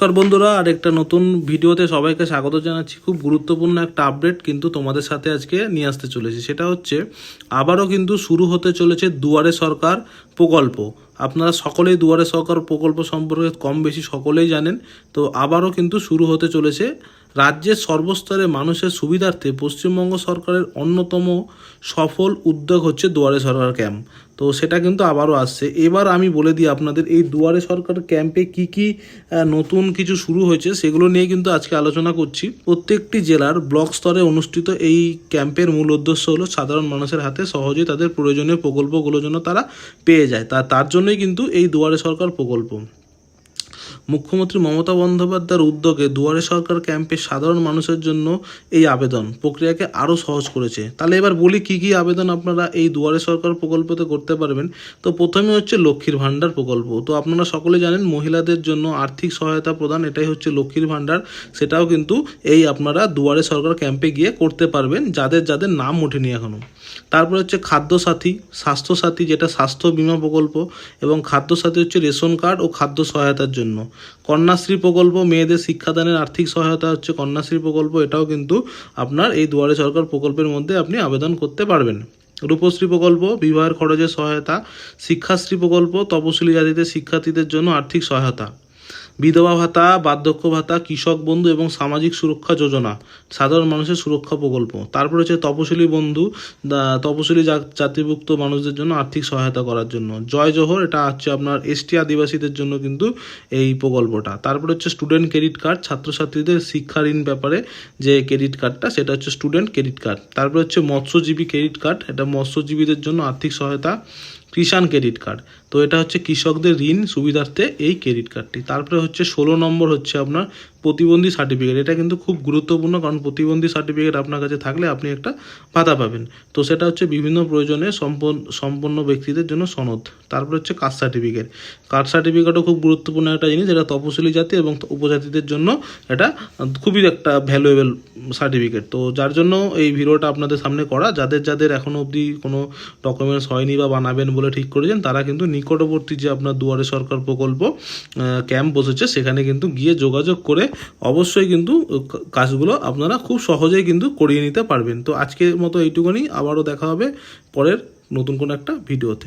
নমস্কার বন্ধুরা আর একটা নতুন ভিডিওতে সবাইকে স্বাগত জানাচ্ছি। খুব গুরুত্বপূর্ণ একটা আপডেট কিন্তু তোমাদের সাথে আজকে নিয়ে আসতে চলেছি। সেটা হচ্ছে, আবারও কিন্তু শুরু হতে চলেছে দুয়ারে সরকার প্রকল্প। আপনারা সকলেই দুয়ারে সরকার প্রকল্প সম্পর্কে কম বেশি সকলেই জানেন। তো আবারও কিন্তু শুরু হতে চলেছে রাজ্যের সর্বস্তরে মানুষের সুবিধার্থে পশ্চিমবঙ্গ সরকারের অন্যতম সফল উদ্যোগ হচ্ছে দুয়ারে সরকার ক্যাম্প। তো সেটা কিন্তু আবারও আসছে। এবার আমি বলে দিই আপনাদের, এই দুয়ারে সরকার ক্যাম্পে কি কি নতুন কিছু শুরু হয়েছে সেগুলো নিয়ে কিন্তু আজকে আলোচনা করছি। প্রত্যেকটি জেলার ব্লক স্তরে অনুষ্ঠিত এই ক্যাম্পের মূল উদ্দেশ্য হলো সাধারণ মানুষের হাতে সহজেই তাদের প্রয়োজনীয় প্রকল্পগুলো যেন তারা পেয়ে যায়। তা তার জন্যই কিন্তু এই দুয়ারে সরকার প্রকল্প। মুখ্যমন্ত্রী মমতা বন্দ্যোপাধ্যায়ের উদ্যোগে দুয়ারে সরকার ক্যাম্পে সাধারণ মানুষের জন্য এই আবেদন প্রক্রিয়াকে আরও সহজ করেছে। তাহলে এবার বলি কি কি আবেদন আপনারা এই দুয়ারে সরকার প্রকল্পতে করতে পারবেন। তো প্রথমে হচ্ছে লক্ষ্মীর ভাণ্ডার প্রকল্প। তো আপনারা সকলে জানেন মহিলাদের জন্য আর্থিক সহায়তা প্রদান এটাই হচ্ছে লক্ষ্মীর ভাণ্ডার। সেটাও কিন্তু এই আপনারা দুয়ারে সরকার ক্যাম্পে গিয়ে করতে পারবেন যাদের যাদের নাম ওঠেনি এখনও তারপরে হচ্ছে খাদ্য সাথী স্বাস্থ্য সাথী যেটা স্বাস্থ্য বীমা প্রকল্প এবং খাদ্য সাথী হচ্ছে রেশন কার্ড ও খাদ্য সহায়তার জন্য। কন্যাশ্রী প্রকল্প, মেয়েদের শিক্ষাদানের আর্থিক সহায়তা হচ্ছে কন্যাশ্রী প্রকল্প, এটাও কিন্তু আপনার এই দুয়ারে সরকার প্রকল্পের মধ্যে আপনি আবেদন করতে পারবেন। রূপশ্রী প্রকল্প, বিবাহের খরচের সহায়তা, শিক্ষাশ্রী প্রকল্প, তপশিলি জাতিদের শিক্ষার্থীদের জন্য আর্থিক সহায়তা। বিধবা ভাতা, বার্ধক্য ভাতা, কৃষক বন্ধু এবং সামাজিক সুরক্ষা যোজনা, সাধারণ মানুষের সুরক্ষা প্রকল্প। তারপর হচ্ছে তপশিলি বন্ধু তপশিলি জাতিভুক্ত মানুষদের জন্য আর্থিক সহায়তা করার জন্য। জয় জোহর, এটা হচ্ছে আপনার এসটি আদিবাসীদের জন্য কিন্তু এই প্রকল্পটা। তারপর হচ্ছে স্টুডেন্ট ক্রেডিট কার্ড ছাত্রছাত্রীদের শিক্ষা ঋণ ব্যাপারে যে ক্রেডিট কার্ডটা সেটা হচ্ছে স্টুডেন্ট ক্রেডিট কার্ড তারপর হচ্ছে মৎস্যজীবী ক্রেডিট কার্ড এটা মৎস্যজীবীদের জন্য আর্থিক সহায়তা কিষাণ ক্রেডিট কার্ড। তো এটা হচ্ছে কৃষকদের ঋণ সুবিধার্থে এই ক্রেডিট কার্ডটি। তারপরে হচ্ছে ষোলো নম্বর হচ্ছে আপনার প্রতিবন্ধী সার্টিফিকেট। এটা কিন্তু খুব গুরুত্বপূর্ণ, কারণ প্রতিবন্ধী সার্টিফিকেট আপনার কাছে থাকলে আপনি একটা ভাতা পাবেন। তো সেটা হচ্ছে বিভিন্ন প্রয়োজনে সম্পন্ন ব্যক্তিদের জন্য সনদ। তারপরে হচ্ছে কাস্ট সার্টিফিকেট। কাস্ট সার্টিফিকেটও খুব গুরুত্বপূর্ণ একটা জিনিস, এটা তপশিলি জাতি এবং উপজাতিদের জন্য এটা খুবই একটা ভ্যালুয়েবল সার্টিফিকেট। তো যার জন্য এই ভিডিওটা আপনাদের সামনে করা। যাদের যাদের এখনও অবধি কোনো ডকুমেন্টস হয়নি বা বানাবেন বলে ঠিক করেছেন তারা কিন্তু নিকটবর্তী যে আপনার দুয়ারে সরকার প্রকল্প ক্যাম্প বসেছে, সেখানে কিন্তু গিয়ে যোগাযোগ করে অবশ্যই কিন্তু কাজগুলো আপনারা খুব সহজেই কিন্তু করিয়ে নিতে পারবেন। তো আজকের মতো এইটুকুনি, আবারও দেখা হবে পরের নতুন কোনো একটা ভিডিওতে।